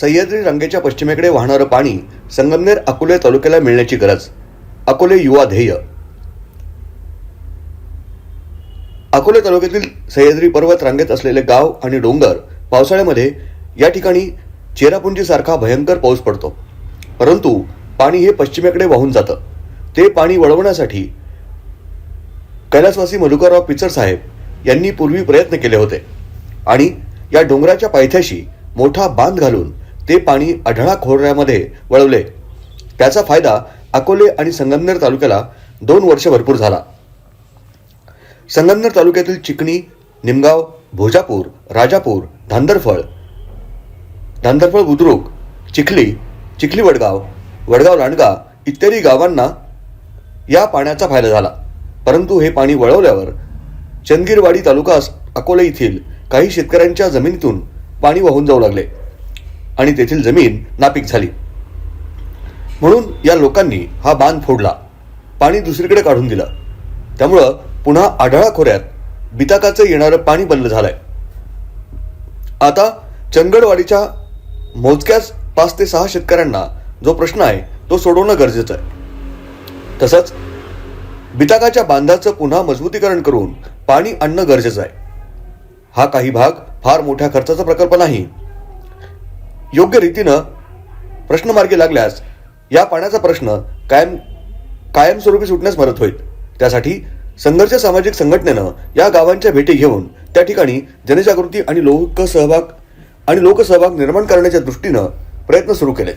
सह्याद्री रांगेच्या पश्चिमेकडे वाहणारं पाणी संगमनेर अकोले तालुक्याला मिळण्याची गरज. अकोले युवा ध्येय. अकोले तालुक्यातील सह्याद्री पर्वत रांगेत असलेले गाव आणि डोंगर पावसाळ्यामध्ये या ठिकाणी चेरापुंजीसारखा भयंकर पाऊस पडतो. परंतु पाणी हे पश्चिमेकडे वाहून जातं. ते पाणी वळवण्यासाठी कैलासवासी मधुकरराव पिचर साहेब यांनी पूर्वी प्रयत्न केले होते. आणि या डोंगराच्या पायथ्याशी मोठा बांध घालून ते पाणी अढळा खोऱ्यामध्ये वळवले. त्याचा फायदा अकोले आणि संगमनेर तालुक्याला दोन वर्ष भरपूर झाला. संगमनेर तालुक्यातील चिकणी निमगाव भोजापूर राजापूर धांदरफळ धांदरफळ बुद्रुक चिखली चिखली वडगाव वडगाव लांडगा इत्यादी गावांना या पाण्याचा फायदा झाला. परंतु हे पाणी वळवल्यावर चंदगीरवाडी तालुका अकोले येथील काही शेतकऱ्यांच्या जमिनीतून पाणी वाहून जाऊ लागले. आणि तेथील जमीन नापीक झाली. म्हणून या लोकांनी हा बांध फोडला पाणी दुसरीकडे काढून दिलं. त्यामुळं पुन्हा आढळा खोऱ्यात बिताकाचं येणारं पाणी बंद झालंय. आता चंगडवाडीच्या मोजक्याच पाच ते सहा शेतकऱ्यांना जो प्रश्न आहे तो सोडवणं गरजेचं आहे. तसंच बिताकाच्या बांधाचं पुन्हा मजबूतीकरण करून पाणी आणणं गरजेचं आहे. हा काही भाग फार मोठ्या खर्चाचा प्रकल्प नाही योग्य रीतीनं प्रश्न मार्गी लागल्यास या पाण्याचा प्रश्न कायम कायमस्वरूपी सुटण्यास मदत होईल. त्यासाठी संघर्ष सामाजिक संघटनेनं या गावांच्या भेटी घेऊन त्या ठिकाणी जनजागृती आणि लोकसहभाग आणि लोकसहभाग निर्माण करण्याच्या दृष्टीनं प्रयत्न सुरू केले.